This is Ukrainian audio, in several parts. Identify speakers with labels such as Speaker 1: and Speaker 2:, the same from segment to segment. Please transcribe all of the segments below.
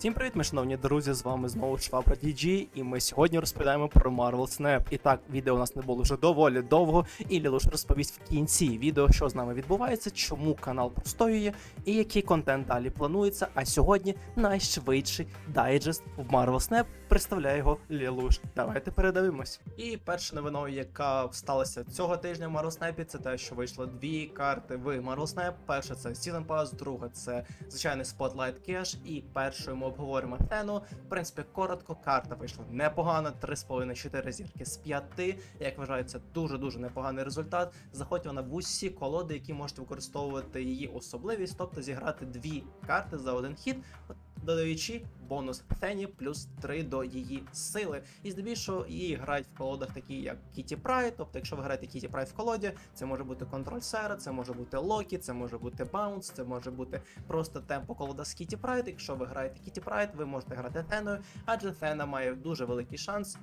Speaker 1: Всім привіт, ми шановні друзі! З вами знову Швабра DG, і ми сьогодні розповідаємо про Marvel Snap. І так, відео у нас не було вже доволі довго, і Лілуш розповість в кінці відео, що з нами відбувається, чому канал простоює і який контент далі планується. А сьогодні найшвидший дайджест в Marvel Snap представляє його Лілуш. Давайте передивимось. І перша новиною, яка сталася цього тижня в Marvel Snap, це те, що вийшло дві карти в Marvel Snap. Перша це Season Pass, друга це звичайний Spotlight Cash, і першою ми обговоримо Тену. В принципі, коротко, карта вийшла непогана, 3,5-4 зірки з 5. Як вважається, дуже дуже непоганий результат. Заходь вона в усі колоди, які можете використовувати її особливість, тобто зіграти дві карти за один хід. Додаючи бонус Фені плюс 3 до її сили. І здебільшого її грають в колодах такі, як Кіті Прайд. Тобто, якщо ви граєте Кіті Прайд в колоді, це може бути контроль Сера, це може бути Локі, це може бути Баунс, це може бути просто темпо колода з Кіті Прайд. Якщо ви граєте Кіті Прайд, ви можете грати Теною, адже Тена має дуже великий шанс.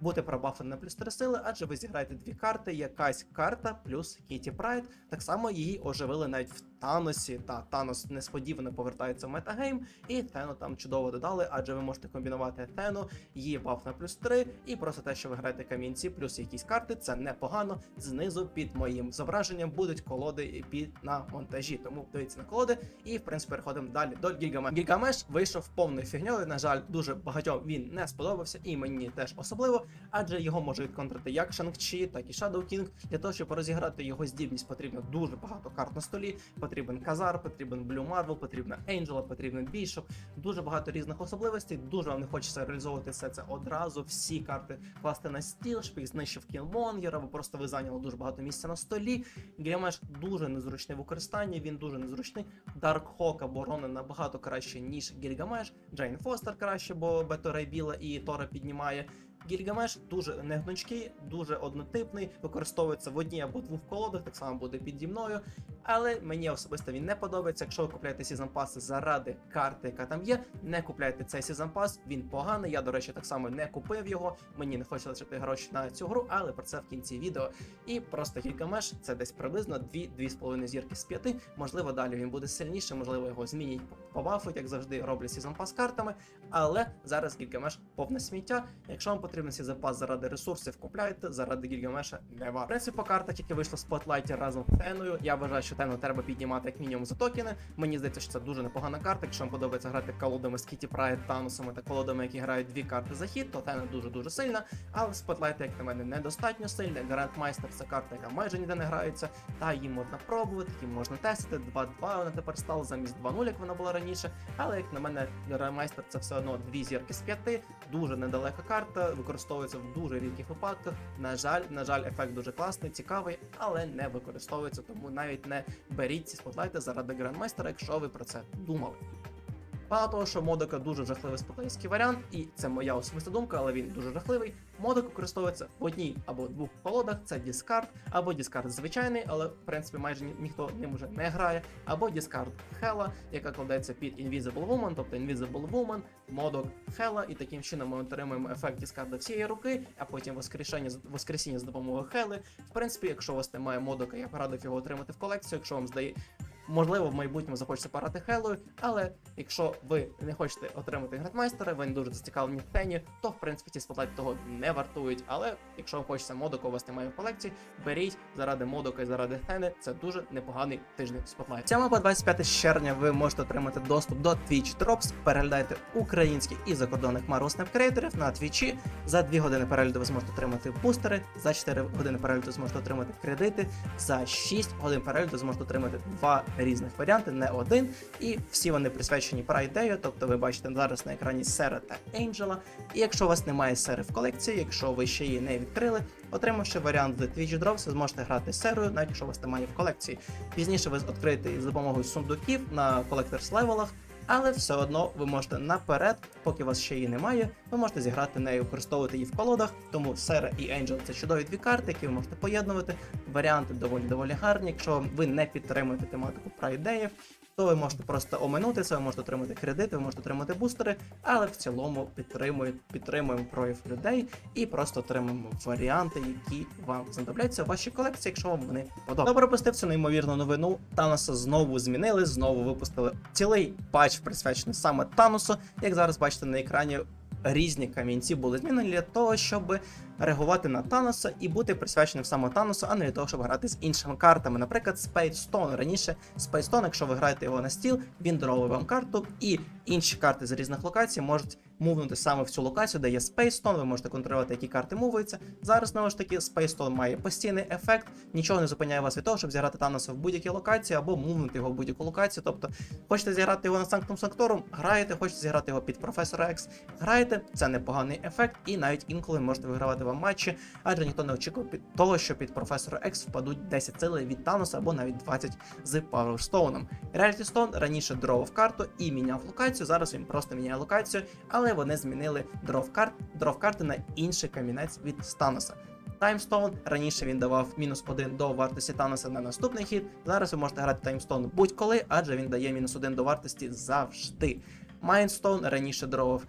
Speaker 1: Бути пробафаний на плюс 3 сили, адже ви зіграєте дві карти, якась карта плюс Кіті Прайд. Так само її оживили навіть в Таносі. Та Танос несподівано повертається в метагейм, і Тену там чудово додали, адже ви можете комбінувати Тену, її баф на плюс 3, і просто те, що ви граєте камінці, плюс якісь карти, це непогано. Знизу під моїм зображенням будуть колоди під на монтажі. Тому дивіться на колоди, і в принципі переходимо далі до Гільгамеш. Гільгамеш вийшов повною фігньою. На жаль, дуже багатьом він не сподобався, і мені теж особливо, адже його може відконтрити як Шанг-Чі, так і Shadow King. Для того, щоб розіграти його здібність, потрібно дуже багато карт на столі. Потрібен Казар, потрібен Blue Marvel, потрібна Angela, потрібен Бішоп. Дуже багато різних особливостей. Дуже вам не хочеться реалізовувати все це одразу. Всі карти класти на стіл, щоб їх знищив Кілмонгер, або просто ви зайняли дуже багато місця на столі. Гільгамеш дуже незручний в використанні, він дуже незручний. Дарк Хок оборони набагато краще, ніж Гільгамеш. Джейн Фостер краще, бо Бето Рейбіла і Тора піднімає. Гільгамеш дуже негнучкий, дуже однотипний, використовується в одній або двох колодах, так само буде піді мною. Але мені особисто він не подобається. Якщо ви купляєте Season Pass заради карти, яка там є, не купляйте цей Season Pass, він поганий. Я, до речі, так само не купив його. Мені не хочеться лишити гроші на цю гру, але про це в кінці відео. І просто Гільгамеш це десь приблизно 2-2,5 зірки з 5. Можливо, далі він буде сильніше, можливо, його змінять по як завжди роблять Season Pass картами. Але зараз Гільгамеш повне сміття. Якщо вам потрібен Season Pass заради ресурсів, купляйте, заради Гільгамеша не. В принципі, по картах, які вийшли в Spotlight разом з Теною, я вважаю, що Тену треба піднімати як мінімум за токени. Мені здається, що це дуже непогана карта. Якщо вам подобається грати колодами з Кіті Прайд, Таносами та колодами, які грають дві карти за хід, то Тена дуже-дуже сильна. Але Spotlight, як на мене, недостатньо сильна. Грандмайстер це карта, яка майже ніде не грається. Та її можна пробувати, її можна тестити. 2-2 вона тепер стала замість 2-0, як вона була раніше. Але як на мене, Грандмайстер це все одно дві зірки з п'яти. Дуже недалека карта, використовується в дуже рідких випадках. На жаль, на жаль, ефект дуже класний, цікавий, але не використовується, тому навіть не беріть ці спотлайти заради грандмайстера, якщо ви про це думали. Мало того, що модока дуже жахливий спотлайський варіант, і це моя особиста думка, але він дуже жахливий. Модок використовується в одній або двох колодах: це Discard, або Discard звичайний, але в принципі майже ні- ніхто ним уже не грає, або Discard Hela, яка кладеться під Invisible Woman, тобто Invisible Woman, модок Hela, і таким чином ми отримуємо ефект Discard всієї руки, а потім воскрешення воскресіння з допомогою Хели. В принципі, якщо у вас немає модока, я б радив його отримати в колекцію, якщо вам здає. Можливо, в майбутньому захочеться парати Хелою, але якщо ви не хочете отримати градмайстера, ви не дуже зацікавлені в тені, то в принципі ці спотлайти того не вартують. Але якщо вам хочеться модока, у вас немає в колекції, беріть заради модока заради тени. Це дуже непоганий тиждень спотлайт. 7 по 25 червня ви можете отримати доступ до Twitch Drops. Переглядайте українських і закордонних Marvel Snap креаторів на Твічі. За 2 години перегляду ви зможете отримати бустери, за 4 години перегляду зможете отримати кредити, за 6 годин перегляду зможете отримати два різних варіантів, не один. І всі вони присвячені прайдею, тобто ви бачите зараз на екрані Сера та Енджела. І якщо у вас немає сери в колекції, якщо ви ще її не відкрили, отримавши варіант з Twitch Drops, ви зможете грати серою, навіть якщо у вас немає в колекції. Пізніше ви відкриєте за допомогою сундуків на колекторс левелах. Але все одно ви можете наперед, поки вас ще її немає, ви можете зіграти нею, використовувати її в колодах. Тому Сера і Angel це чудові дві карти, які ви можете поєднувати. Варіанти доволі доволі гарні. Якщо ви не підтримуєте тематику прайдеїв, то ви можете просто оминути це, ви можете отримати кредити, ви можете отримати бустери, але в цілому підтримуємо, підтримуємо прояв людей і просто отримуємо варіанти, які вам знадобляться в вашій колекції, якщо вам вони подобаються. Добре, пропустив цю неймовірну новину. Таноса знову змінили, знову випустили цілий патч, присвячений саме Таносу. Як зараз бачите на екрані, різні камінці були змінені для того, щоб реагувати на Таноса і бути присвяченим саме Таносу, а не для того, щоб грати з іншими картами. Наприклад, Stone. Раніше Stone, якщо ви граєте його на стіл, він даровує вам карту, і інші карти з різних локацій можуть мувнути саме в цю локацію, де є Space Stone, ви можете контролювати, які карти мувуються. Зараз, знову ж таки, Space Stone має постійний ефект, нічого не зупиняє вас від того, щоб зіграти Таноса в будь-якій локації або мувнути його в будь-яку локацію. Тобто, хочете зіграти його на Sanctum Sanctorum, граєте, хочете зіграти його під професора X, граєте, це непоганий ефект, і навіть інколи можете вигравати вам матчі, адже ніхто не очікував під того, що під професора X впадуть 10 сили від Таноса або навіть 20 з Stone. Reality Stone раніше дровав карту і міняв локацію. Зараз він просто міняє локацію, але вони змінили дров дровкарти карти на інший камінець від Станоса. Таймстоун раніше він давав мінус 1 до вартості Таноса на наступний хід. Зараз ви можете грати Таймстоун будь-коли, адже він дає мінус 1 до вартості завжди. Майнстоун раніше дровав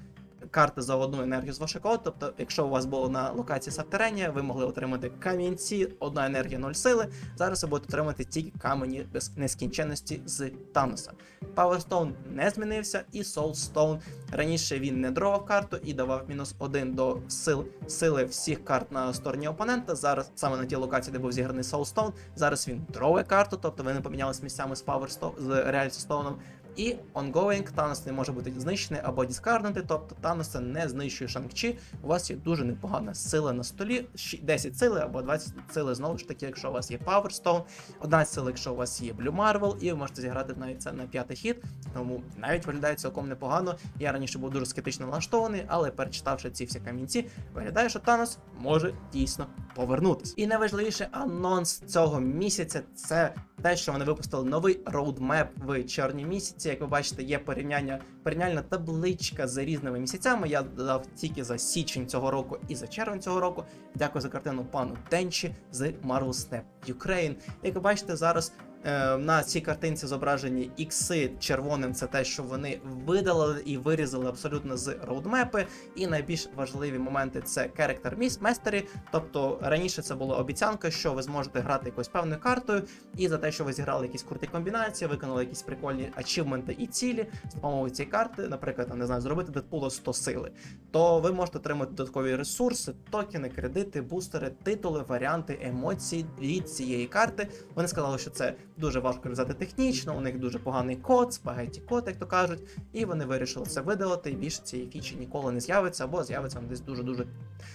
Speaker 1: карти за одну енергію з вашого коду. Тобто, якщо у вас було на локації Сабтеренія, ви могли отримати камінці, одна енергія 0 сили. Зараз ви будете отримати тільки камені без нескінченності з Таноса. Powerstone не змінився, і Soulstone раніше він не дровав карту і давав мінус 1 до сил, сили всіх карт на стороні опонента. Зараз саме на тій локації, де був зіграний Soulstone, зараз він дрове карту, тобто ви не помінялись місцями з Powerstone, з Reality Stone. І ongoing Танос не може бути знищений або діскарднути, тобто Таноса не знищує Шанг-Чі. У вас є дуже непогана сила на столі, 10 сили або 20 сили знову ж таки, якщо у вас є Power Stone, 11 сили, якщо у вас є Blue Marvel, і ви можете зіграти навіть це на п'ятий хід. Тому навіть виглядає цілком непогано. Я раніше був дуже скептично налаштований, але перечитавши ці всі камінці, виглядає, що Танос може дійсно повернутися. І найважливіше анонс цього місяця це те, що вони випустили новий роудмеп в чорні місяці. Як ви бачите, є порівняння, порівняльна табличка з різними місяцями. Я додав тільки за січень цього року і за червень цього року. Дякую за картину пану Денчі з Marvel Snap Ukraine. Як ви бачите, зараз. Е, На цій картинці зображені ікси червоним, це те, що вони видалили і вирізали абсолютно з роудмепи. І найбільш важливі моменти це Character Miss Mastery. Тобто раніше це була обіцянка, що ви зможете грати якоюсь певною картою, і за те, що ви зіграли якісь круті комбінації, виконали якісь прикольні ачівменти і цілі з допомогою цієї карти, наприклад, не знаю, зробити Дедпула 100 сили, то ви можете отримати додаткові ресурси, токени, кредити, бустери, титули, варіанти, емоції від цієї карти. Вони сказали, що це дуже важко реалізувати технічно, у них дуже поганий код, спагетті код, як то кажуть, і вони вирішили це видалити, і більше цієї фічі ніколи не з'явиться, або з'явиться десь дуже-дуже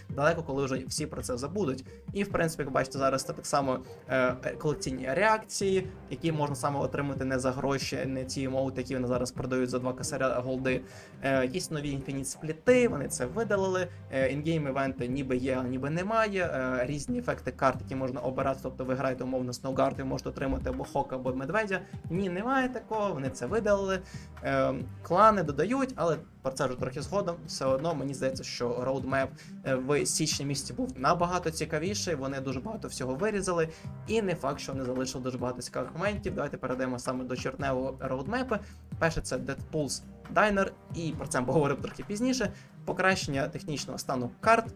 Speaker 1: далеко, коли вже всі про це забудуть. І в принципі, як бачите, зараз це так само е, колекційні реакції, які можна саме отримати не за гроші, не ті емоути, які вони зараз продають за два косаря голди. Е, якісь нові інфініт спліти, вони це видалили. Е, івенти ніби є, а ніби немає. Е, різні ефекти карт, які можна обирати. Тобто ви граєте умовно Сноугард, ви можете отримати або Хока, або медведя. Ні, немає такого. Вони це видалили. Е, клани додають, але про це вже трохи згодом. Все одно мені здається, що роудмеп е, в січні місяці був набагато цікавіший. Вони дуже багато всього вирізали, і не факт, що вони залишили дуже багато цікавих моментів. Давайте перейдемо саме до чорневого роудмепу. Перше це Deadpool's Diner, і про це ми поговоримо трохи пізніше. Покращення технічного стану карт.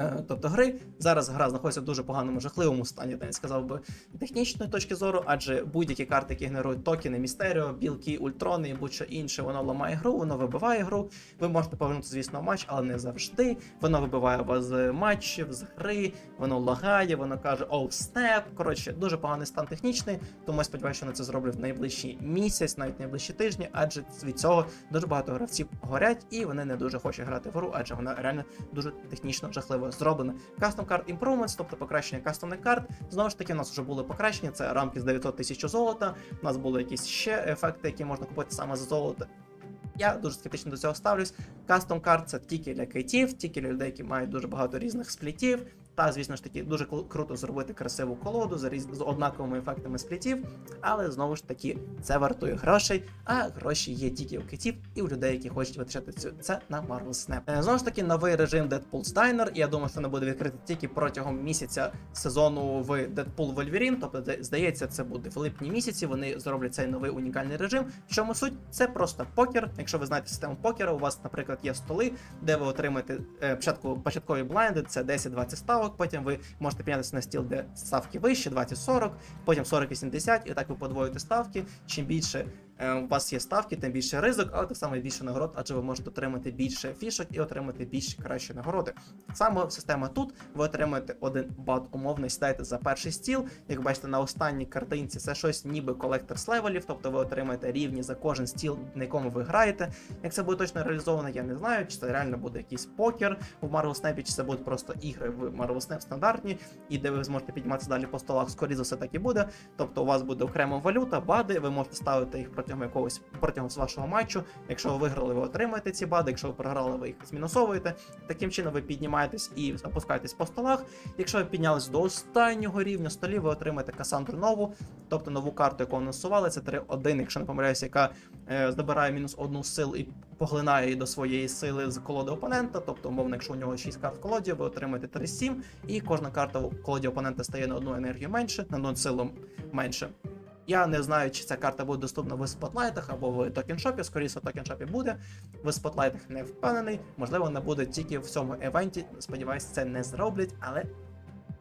Speaker 1: Е, Тобто гри зараз гра знаходиться в дуже поганому жахливому стані, я сказав би технічної точки зору, адже будь-які карти, які генерують токени, містеріо, білки, ультрони і будь-що інше, воно ламає гру, воно вибиває гру. Ви можете повернути, звісно, матч, але не завжди. Воно вибиває вас з матчів, з гри, воно лагає, воно каже оу, снеп. Коротше, дуже поганий стан технічний, тому я сподіваюся, що вони це зроблять в найближчий місяць, навіть найближчі тижні, адже від цього дуже багато гравців горять і вони не дуже хочуть грати в гру, адже вона реально дуже технічно жахливо зроблена. Custom Card Improvements, тобто покращення кастомних карт. Знову ж таки, у нас вже були покращення. Це рамки з 900 тисяч золота. У нас були якісь ще ефекти, які можна купити саме за золото. Я дуже скептично до цього ставлюсь. Custom карт це тільки для кайтів, тільки для людей, які мають дуже багато різних сплітів. Та, звісно ж таки, дуже круто зробити красиву колоду з, різ... з однаковими ефектами сплітів, але знову ж таки це вартує грошей, а гроші є тільки у китів і у людей, які хочуть витрачати цю це на Marvel Snap. Е, Знову ж таки, новий режим Deadpool Diner. Я думаю, що не буде відкритий тільки протягом місяця сезону в Deadpool Wolverine. Тобто, здається, це буде в липні місяці. Вони зроблять цей новий унікальний режим. В чому суть? Це просто покер. Якщо ви знаєте систему покера, у вас, наприклад, є столи, де ви отримаєте е, початку початкові блайнди, це 10-20 ставок. Потім ви можете піднятися на стіл, де ставки вище, 20-40, потім 40-80, і так ви подвоюєте ставки. Чим більше у вас є ставки, тим більше ризик, але так само більше нагород, адже ви можете отримати більше фішок і отримати більш кращі нагороди. Само система тут ви отримаєте один бат умовний, сідаєте за перший стіл. Як бачите, на останній картинці це щось ніби колектор з левелів, тобто ви отримаєте рівні за кожен стіл, на якому ви граєте. Як це буде точно реалізовано, я не знаю. Чи це реально буде якийсь покер у Marvel Snap, чи це будуть просто ігри в Marvel Snap стандартні, і де ви зможете підніматися далі по столах. Скоріше за все так і буде. Тобто у вас буде окрема валюта, бади, ви можете ставити їх протягом якогось протягом вашого матчу. Якщо ви виграли, ви отримаєте ці бади. Якщо ви програли, ви їх змінусовуєте. Таким чином ви піднімаєтесь і опускаєтесь по столах. Якщо ви піднялись до останнього рівня столів, ви отримаєте Касандру нову, тобто нову карту, яку анонсували. Це 3-1, якщо не помиляюся, яка е, забирає мінус одну сил і поглинає її до своєї сили з колоди опонента. Тобто, умовно, якщо у нього 6 карт в колоді, ви отримаєте 3-7, і кожна карта в колоді опонента стає на одну енергію менше, на одну силу менше. Я не знаю, чи ця карта буде доступна в спотлайтах або в токеншопі. Скоріше, в токеншопі буде. В спотлайтах не впевнений. Можливо, вона буде тільки в цьому евенті. Сподіваюсь, це не зроблять, але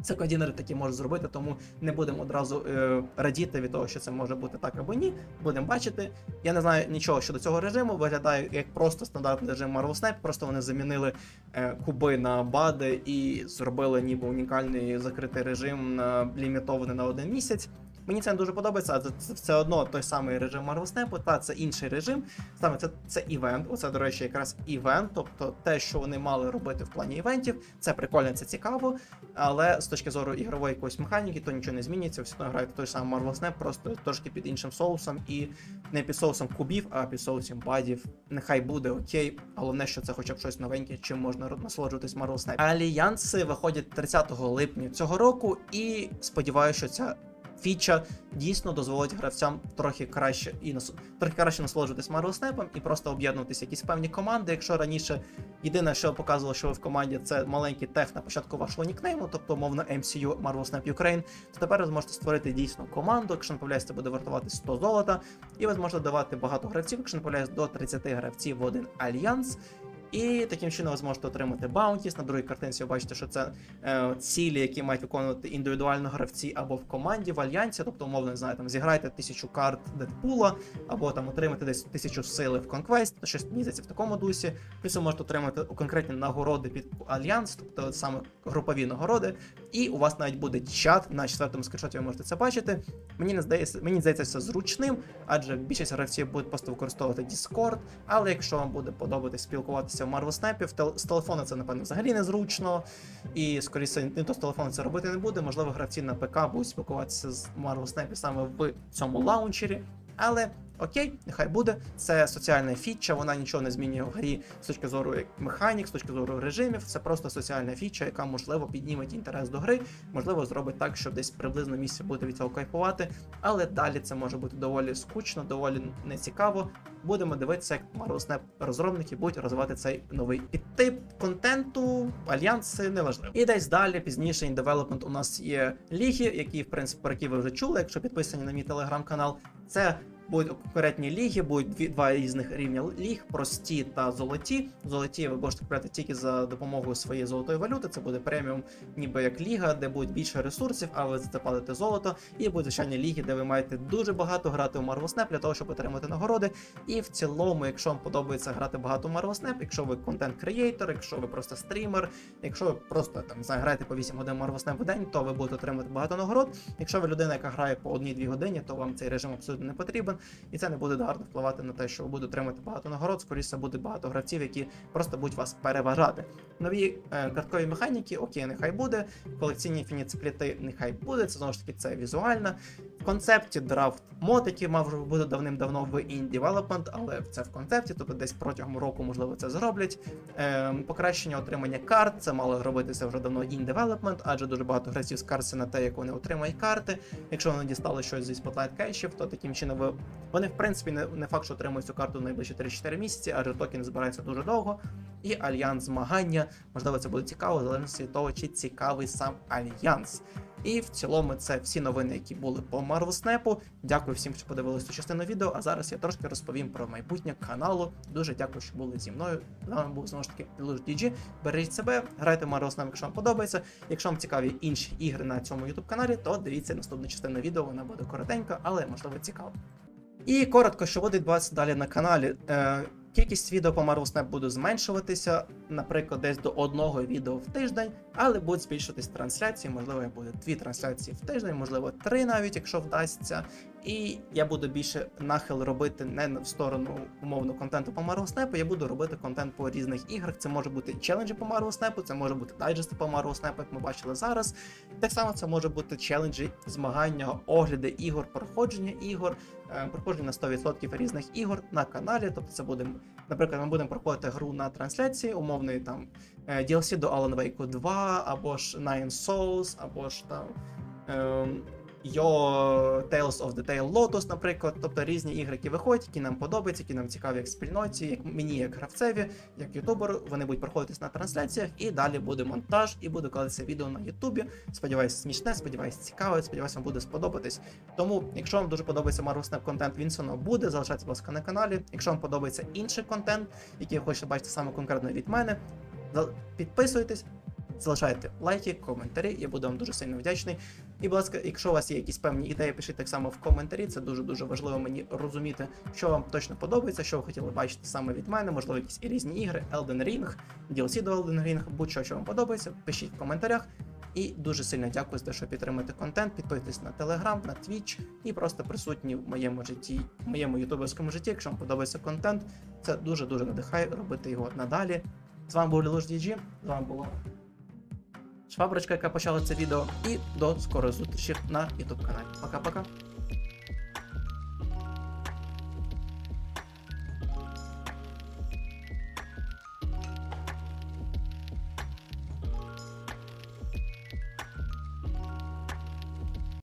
Speaker 1: це кодінери такі можуть зробити, тому не будемо одразу е, радіти від того, що це може бути так або ні. Будемо бачити. Я не знаю нічого щодо цього режиму. Виглядає як просто стандартний режим Marvel Snap. Просто вони замінили е, куби на бади і зробили ніби унікальний закритий режим на лімітований на один місяць. Мені це не дуже подобається, а це, все одно той самий режим Marvel Snap, та це інший режим. Саме це, це івент. Оце, до речі, якраз івент. Тобто те, що вони мали робити в плані івентів, це прикольно, це цікаво. Але з точки зору ігрової якоїсь механіки, то нічого не зміниться. Все одно граєте той самий Marvel Snap, просто трошки під іншим соусом, і не під соусом кубів, а під соусом бадів. Нехай буде окей. Головне, що це хоча б щось новеньке, чим можна насолоджуватись Marvel Snap. Альянси виходять 30 липня цього року, і сподіваюся, що ця фіча дійсно дозволить гравцям трохи краще і нас... трохи краще насолоджуватись Marvel Snap і просто об'єднуватися якісь певні команди. Якщо раніше єдине, що показувало, що ви в команді, це маленький тех на початку вашого нікнейму, тобто мовно MCU Marvel Snap Ukraine, то тепер ви зможете створити дійсну команду. Якщо не це буде вартувати 100 золота, і ви зможете давати багато гравців, якщо не помиляюсь, до 30 гравців в один альянс. І таким чином ви зможете отримати баунтіс. На другій картинці ви бачите, що це е, цілі, які мають виконувати індивідуально гравці або в команді, в альянсі. Тобто, умовно, не знаю, там зіграйте тисячу карт Дедпула, або там отримати десь тисячу сили в Conquest, щось місяці в такому дусі. Плюс ви можете отримати конкретні нагороди під альянс, тобто саме групові нагороди. І у вас навіть буде чат на четвертому скріншоті, ви можете це бачити. Мені не здається, мені здається, це зручним, адже більшість гравців будуть просто використовувати Discord. Але якщо вам буде подобатись спілкуватися в Marvel Snap, з телефону це напевно взагалі незручно. І скоріше ніхто з телефону це робити не буде. Можливо, гравці на ПК будуть спілкуватися з Marvel Snap саме в цьому лаунчері. Але окей, нехай буде. Це соціальна фіча, вона нічого не змінює в грі з точки зору механік, з точки зору режимів. Це просто соціальна фіча, яка можливо підніме інтерес до гри, можливо, зробить так, що десь приблизно місце буде від цього кайфувати. Але далі це може бути доволі скучно, доволі нецікаво. Будемо дивитися, як Marvel Snap розробники будуть розвивати цей новий підтип контенту, альянси неважливо. І десь далі, пізніше, development у нас є ліги, які, в принципі, про які ви вже чули, якщо підписані на мій телеграм-канал. Це будуть конкурентні ліги, будуть два різних рівня ліг, прості та золоті. Золоті ви можете купляти тільки за допомогою своєї золотої валюти. Це буде преміум, ніби як ліга, де буде більше ресурсів, а ви за це платите золото. І будуть звичайні ліги, де ви маєте дуже багато грати у Marvel Snap для того, щоб отримати нагороди. І в цілому, якщо вам подобається грати багато у Marvel Snap, якщо ви контент креатор, якщо ви просто стрімер, якщо ви просто там не знаю, граєте по 8 годин Marvel Snap в день, то ви будете отримати багато нагород. Якщо ви людина, яка грає по 1-2 години, то вам цей режим абсолютно не потрібен, і це не буде гарно впливати на те, що ви будете отримати багато нагород. Скоріше буде багато гравців, які просто будуть вас переважати. Нові е, карткові механіки, окей, нехай буде. Колекційні фініцпліти, нехай буде. Це знову ж таки це візуально. Концепті драфт мод, який мав бути давним-давно в development, але це в концепті, тобто десь протягом року, можливо, це зроблять. Е, покращення отримання карт, це мало робитися вже давно development, адже дуже багато гравців скаржаться на те, як вони отримають карти. Якщо вони дістали щось зі Spotlight кешів, то таким чином ви вони, в принципі, не, не факт, що отримують цю карту в найближчі 3-4 місяці, адже токен збирається дуже довго. І альянс змагання, можливо, це буде цікаво, в залежності від того, чи цікавий сам альянс. І в цілому це всі новини, які були по Marvel Snap. Дякую всім, що подивились цю частину відео. А зараз я трошки розповім про майбутнє каналу. Дуже дякую, що були зі мною. З вами був знову ж таки Illush DG. Бережіть себе, грайте в Marvel Snap, якщо вам подобається. Якщо вам цікаві інші ігри на цьому YouTube каналі, то дивіться наступну частину відео. Вона буде коротенька, але можливо цікава. І коротко, що буде відбуватися далі на каналі. Е, Кількість відео по Marvel Snap буде зменшуватися, наприклад, десь до одного відео в тиждень, але будуть збільшуватись трансляції. Можливо, буде дві трансляції в тиждень, можливо, три навіть, якщо вдасться. І я буду більше нахил робити не в сторону умовно контенту по Marvel Snap, я буду робити контент по різних іграх. Це може бути челенджі по Marvel Snap, це може бути дайджести по Marvel Snap, як ми бачили зараз. Так само це може бути челенджі, змагання, огляди ігор, проходження ігор, е, проходження на 100% різних ігор на каналі. Тобто це буде, наприклад, ми будемо проходити гру на трансляції, умовний там е, DLC до Alan Wake 2, або ж Nine Souls, або ж там. Yo Tales of the Tail Lotus, наприклад, тобто різні ігри, які виходять, які нам подобаються, які нам цікаві як спільноті, як мені, як гравцеві, як ютуберу. Вони будуть проходитись на трансляціях, і далі буде монтаж, і буде кладатися відео на Ютубі. Сподіваюсь, смішне, сподіваюсь, цікаве, сподіваюсь, вам буде сподобатись. Тому, якщо вам дуже подобається Marvel Snap контент, він все одно буде. Залишайтесь, ласка, на каналі. Якщо вам подобається інший контент, який ви хочете бачити саме конкретно від мене, підписуйтесь. Залишайте лайки, коментарі, я буду вам дуже сильно вдячний. І, будь ласка, якщо у вас є якісь певні ідеї, пишіть так само в коментарі. Це дуже дуже важливо мені розуміти, що вам точно подобається, що ви хотіли бачити саме від мене, можливо, якісь і різні ігри, Elden Ring, DLC до Elden Ring, будь-що, що вам подобається, пишіть в коментарях. І дуже сильно дякую за те, що підтримуєте контент. Підписуйтесь на Telegram, на Twitch і просто присутні в моєму житті, в моєму ютуберському житті. Якщо вам подобається контент, це дуже дуже надихає робити його надалі. З вами був Лілуш DG, з вами була Шваброчка, яка почала це відео. І до скорої зустрічі на YouTube каналі. Пока-пока.